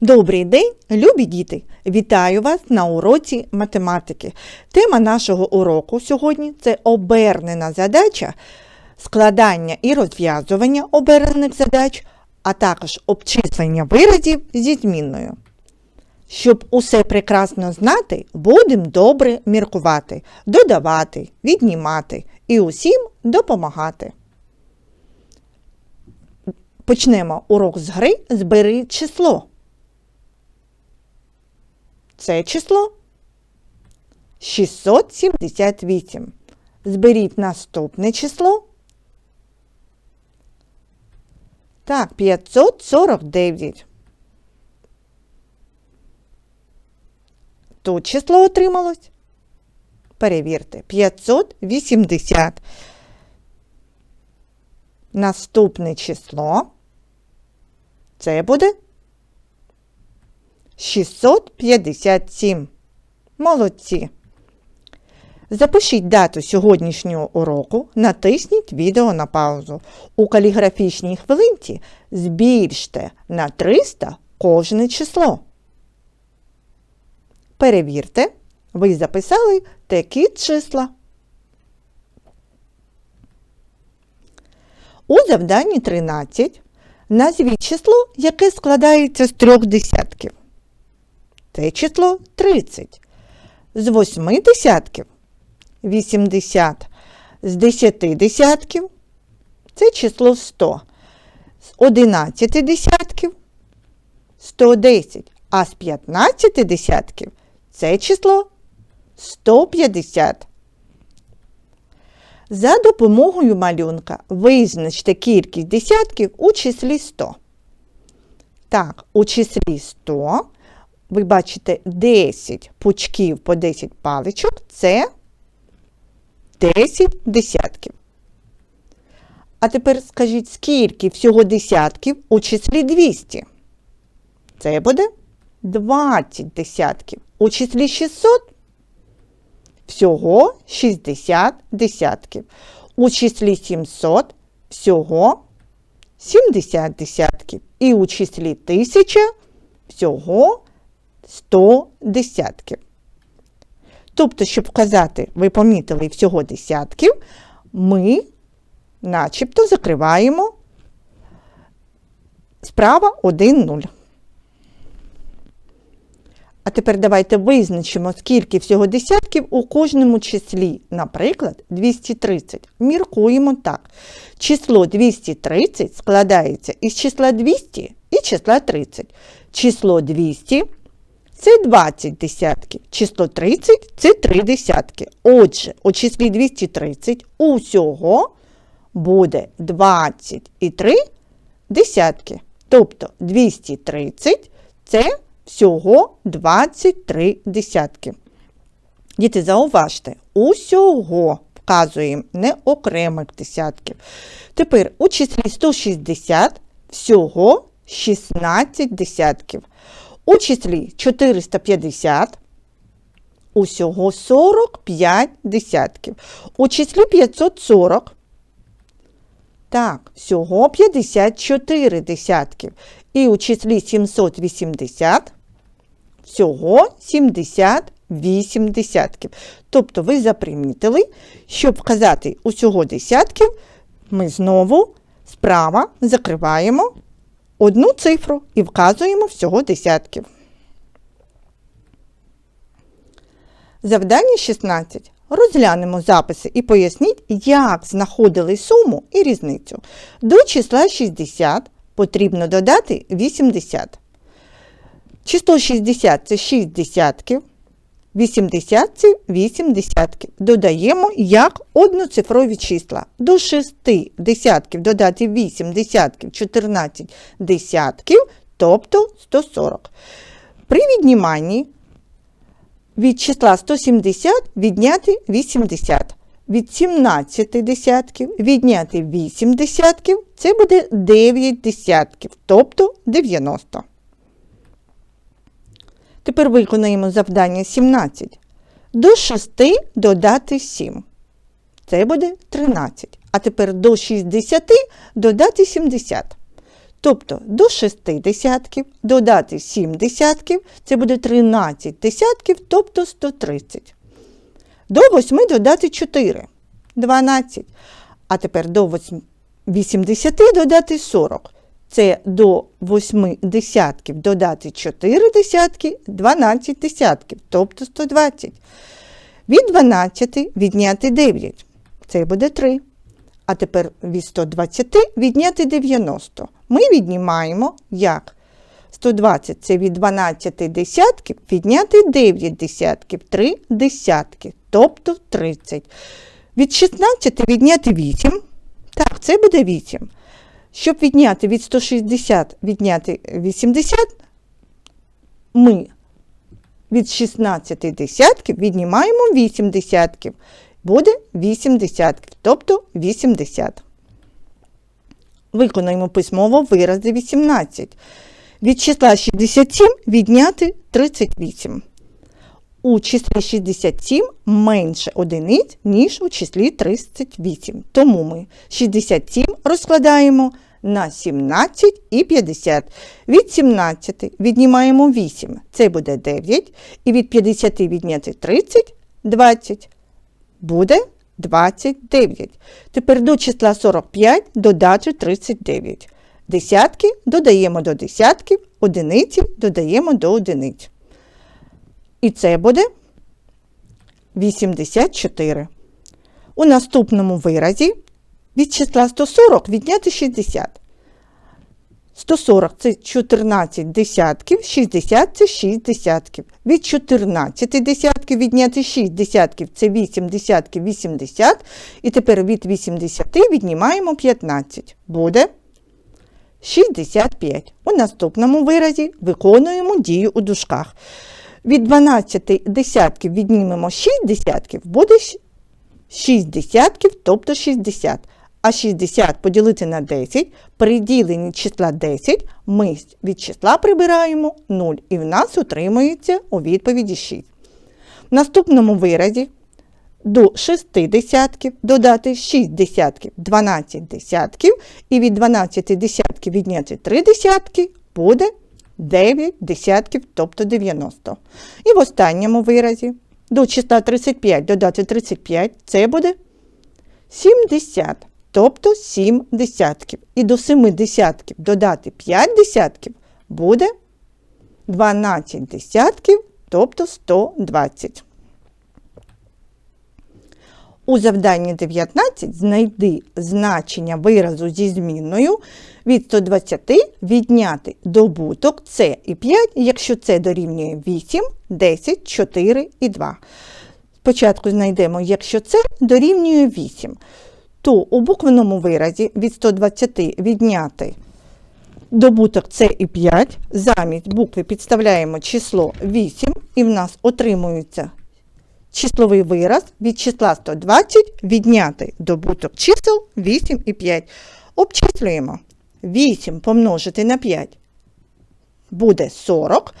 Добрий день, любі діти! Вітаю вас на уроці математики. Тема нашого уроку сьогодні це обернена задача, складання і розв'язування обернених задач, а також обчислення виразів зі змінною. Щоб усе прекрасно знати, будемо добре міркувати, додавати, віднімати і усім допомагати. Почнемо урок з гри Збери число. Це число 678. Зберіть наступне число. Так, 549. Тут число отрималось. Перевірте. 580. Наступне число. Це буде 657. Молодці. Запишіть дату сьогоднішнього уроку, натисніть відео на паузу. У каліграфічній хвилинці збільште на 300 кожне число. Перевірте, ви записали такі числа. У завданні 13 назвіть число, яке складається з трьох десятків. Це число 30. З восьми десятків 80. З 10 десятків це число 100. З 11 десятків 110. А з 15 десятків це число 150. За допомогою малюнка визначте кількість десятків у числі 100. Так, у числі 100 ви бачите 10 пучків по 10 паличок це 10 десятків. А тепер скажіть, скільки всього десятків у числі 200? Це буде 20 десятків. У числі 600 всього 60 десятків. У числі 700 всього 70 десятків. І у числі 1000 всього 100 десятків. Тобто, щоб вказати, ви помітили всього десятків, ми начебто закриваємо справа 1-0. А тепер давайте визначимо, скільки всього десятків у кожному числі. Наприклад, 230. Міркуємо так. Число 230 складається із числа 200 і числа 30. Число 200 це 20 десятків. Число 30 це 3 десятки. Отже, у числі 230 усього буде 23 десятки. Тобто 230 це всього 23 десятки. Діти, зауважте, усього вказуємо не окремих десятків. Тепер у числі 160 всього 16 десятків. У числі 450 усього 45 десятків. У числі 540 так, всього 54 десятків. І у числі 780 всього 78 десятків. Тобто ви запримітили, щоб вказати усього десятків, ми знову справа закриваємо одну цифру і вказуємо всього десятків. Завдання 16. Розглянемо записи і поясніть, як знаходили суму і різницю. До числа 60 потрібно додати 80. Число 60 це 6 десятків. 80 це 8 десятків. Додаємо як одноцифрові числа. До 6 десятків додати 8 десятків 14 десятків, тобто 140. При відніманні від числа 170 відняти 80. Від 17 десятків відняти 8 десятків, це буде 9 десятків, тобто 90. Тепер виконаємо завдання 17. До 6 додати 7. Це буде 13. А тепер до 60 додати 70. Тобто до 6 десятків додати 7 десятків, це буде 13 десятків, тобто 130. До 8 додати 4 12. А тепер до 80 додати 40. Це до 8 десятків додати 4 десятки, 12 десятків, тобто 120. Від 12 відняти 9. Це буде 3. А тепер від 120 відняти 90. Ми віднімаємо як? 120 це від 12 десятків відняти 9 десятків, 3 десятки, тобто 30. Від 16 відняти 8. Так, це буде 8. Щоб відняти від 160 відняти 80, ми від 16 десятків віднімаємо 8 десятків. Буде 8 десятків, тобто 80. Виконуємо письмово вирази 18. Від числа 67 відняти 38. У числі 67 менше одиниць, ніж у числі 38. Тому ми 67 розкладаємо на 17 і 50. Від 17 віднімаємо 8, це буде 9. І від 50 відняти 30 20. Буде 29. Тепер до числа 45 додати 39. Десятки додаємо до десятків, одиниці додаємо до одиниць. І це буде 84. У наступному виразі від числа 140 відняти 60. 140 це 14 десятків, 60 це 6 десятків. Від 14 десятків відняти 6 десятків це 8 десятків 80. І тепер від 80 віднімаємо 15. Буде 65. У наступному виразі виконуємо дію у дужках. Від 12 десятків віднімемо 6 десятків, буде 6 десятків, тобто 60. А 60 поділити на 10, при діленні числа 10 ми від числа прибираємо 0 і в нас отримується у відповіді 6. В наступному виразі до 6 десятків додати 6 десятків 12 десятків, і від 12 десятків відняти 3 десятки буде 9 десятків, тобто 90. І в останньому виразі до числа 35 додати 35, це буде 70, тобто 7 десятків. І до 7 десятків додати 5 десятків буде 12 десятків, тобто 120. У завданні 19 знайди значення виразу зі змінною від 120 відняти добуток С і 5, якщо це дорівнює 8, 10, 4 і 2. Спочатку знайдемо, якщо це дорівнює 8, то у буквеному виразі від 120 відняти добуток С і 5, замість букви підставляємо число 8, і в нас отримується числовий вираз від числа 120 відняти добуток чисел 8 і 5. Обчислюємо. 8 помножити на 5 буде 40.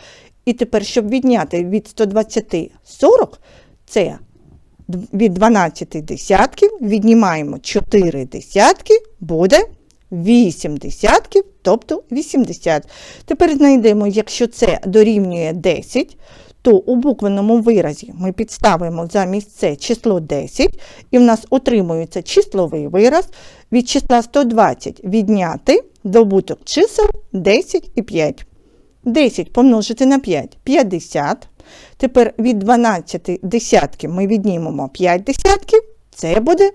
І тепер, щоб відняти від 120 40, це від 12 десятків віднімаємо 4 десятки, буде 8 десятків, тобто 80. Тепер знайдемо, якщо це дорівнює 10, то у буквеному виразі ми підставимо замість це число 10, і в нас отримується числовий вираз від числа 120 відняти добуток чисел 10 і 5. 10 помножити на 5 50. Тепер від 12 десятків ми віднімемо 5 десятків, це буде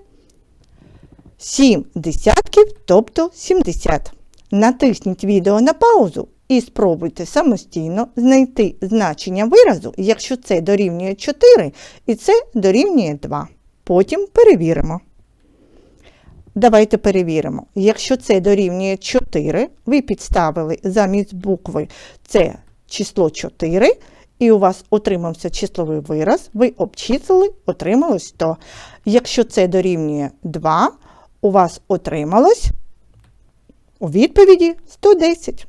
7 десятків, тобто 70. Натисніть відео на паузу і спробуйте самостійно знайти значення виразу, якщо це дорівнює 4 і це дорівнює 2. Потім перевіримо. Давайте перевіримо. Якщо це дорівнює 4, ви підставили замість букви це число 4, і у вас отримався числовий вираз, ви обчислили, отримали 100. Якщо це дорівнює 2, у вас отрималось у відповіді 110.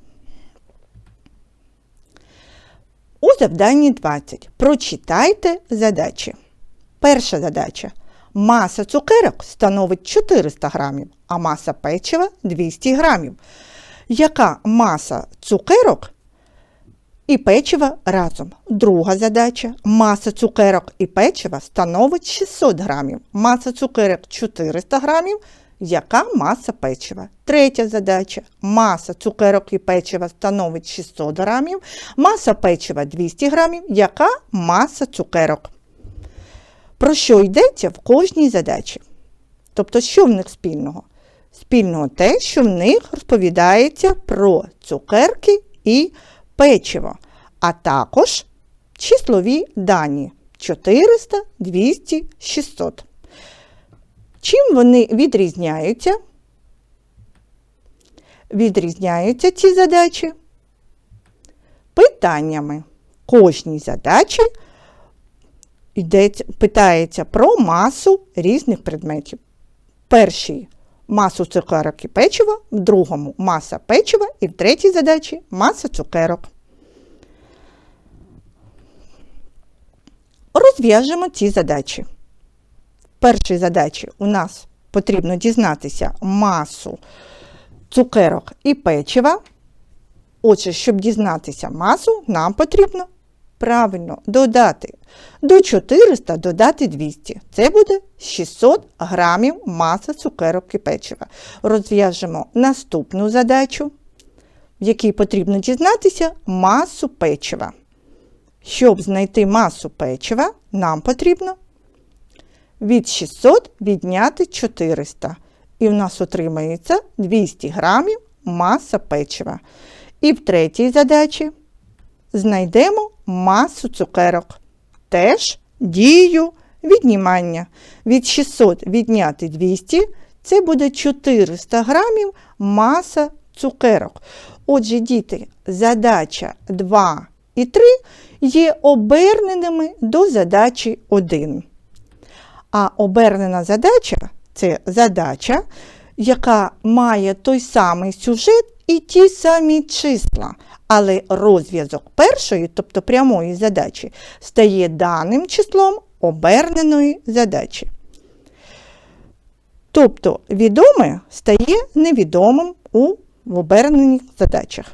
У завданні 20 прочитайте задачі. Перша задача. Маса цукерок становить 400 грамів, а маса печива 200 грамів. яка маса цукерок і печива разом. Друга задача. Маса цукерок і печива становить 600 грамів. Маса цукерок 400 грамів. Яка маса печива? Третя задача. Маса цукерок і печива становить 600 грамів. Маса печива 200 грамів. Яка маса цукерок? Про що йдеться в кожній задачі? Тобто, що в них спільного? Спільного те, що в них розповідається про цукерки і печиво, а також числові дані 400, 200, 600. Чим вони відрізняються? Відрізняються ці задачі питаннями. Кожній задачі йдеться, питається про масу різних предметів. Перший масу цукерок і печива, в другому маса печива і в третій задачі маса цукерок. Розв'яжемо ці задачі. В першій задачі у нас потрібно дізнатися масу цукерок і печива. Отже, щоб дізнатися масу, нам потрібно правильно додати до 400 додати 200. Це буде 600 грамів маса цукерок і печива. Розв'яжемо наступну задачу, в якій потрібно дізнатися масу печива. Щоб знайти масу печива, нам потрібно від 600 відняти 400. І в нас отримається 200 грамів маса печива. І в третій задачі знайдемо масу цукерок. Теж дію віднімання. Від 600 відняти 200 це буде 400 грамів маса цукерок. Отже, діти, задача 2 і 3 є оберненими до задачі 1. А обернена задача це задача, яка має той самий сюжет і ті самі числа. Але розв'язок першої, тобто прямої задачі, стає даним числом оберненої задачі. Тобто відоме стає невідомим у обернених задачах.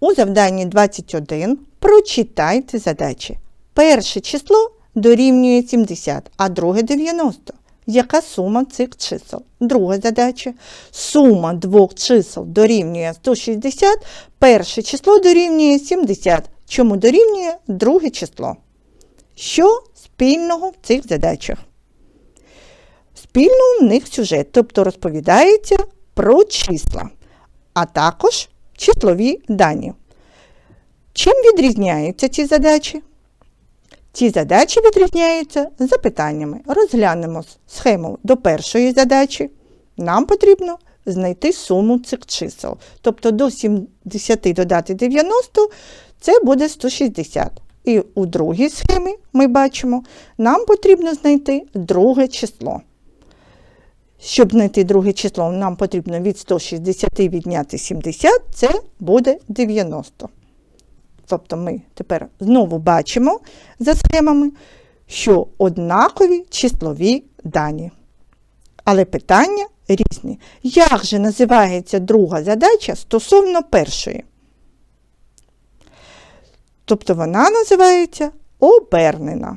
У завданні 21 прочитайте задачі. Перше число дорівнює 70, а друге 90. Яка сума цих чисел? Друга задача. Сума двох чисел дорівнює 160, перше число дорівнює 70. Чому дорівнює друге число? Що спільного в цих задачах? Спільно в них сюжет, тобто розповідається про числа, а також числові дані. Чим відрізняються ці задачі? Ці задачі відрізняються запитаннями. Розглянемо схему до першої задачі. Нам потрібно знайти суму цих чисел. Тобто до 70 додати 90 це буде 160. І у другій схемі ми бачимо, нам потрібно знайти друге число. Щоб знайти друге число, нам потрібно від 160 відняти 70, це буде 90. Тобто ми тепер знову бачимо за схемами, що однакові числові дані. Але питання різні. Як же називається друга задача стосовно першої? Тобто вона називається обернена.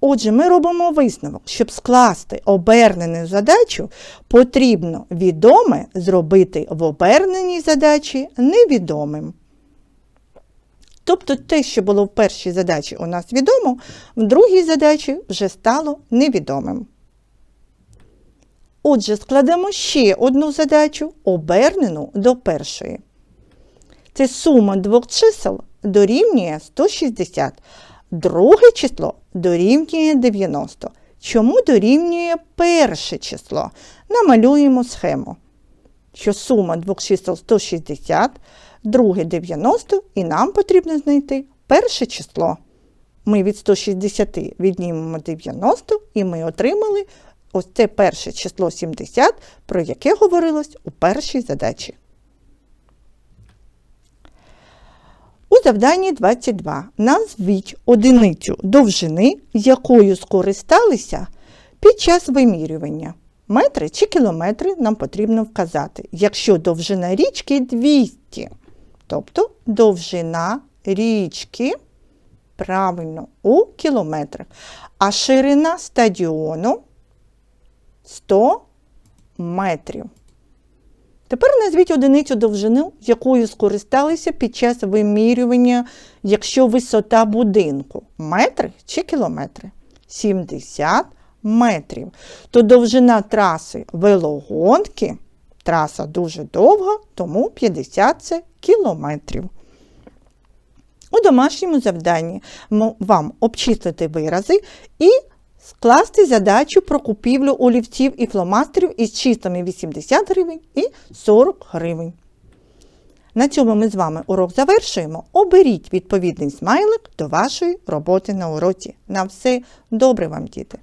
Отже, ми робимо висновок, щоб скласти обернену задачу, потрібно відоме зробити в оберненій задачі невідомим. Тобто те, що було в першій задачі у нас відомо, в другій задачі вже стало невідомим. Отже, складемо ще одну задачу, обернену до першої. Це сума двох чисел дорівнює 160. Друге число дорівнює 90. Чому дорівнює перше число? Намалюємо схему, що сума двох чисел 160 друге 90, і нам потрібно знайти перше число. Ми від 160 віднімемо 90, і ми отримали ось це перше число 70, про яке говорилось у першій задачі. Завданні 22 назвіть одиницю довжини, якою скористалися під час вимірювання. Метри чи кілометри нам потрібно вказати. Якщо довжина річки 200, тобто довжина річки правильно у кілометрах, а ширина стадіону 100 метрів. Тепер назвіть одиницю довжини, якою скористалися під час вимірювання, якщо висота будинку метри чи кілометри. 70 метрів. То довжина траси велогонки, траса дуже довга, тому 50 це кілометрів. У домашньому завданні вам обчислити вирази і скласти задачу про купівлю олівців і фломастерів із чистами 80 гривень і 40 гривень. На цьому ми з вами урок завершуємо. Оберіть відповідний смайлик до вашої роботи на уроці. На все добре вам, діти!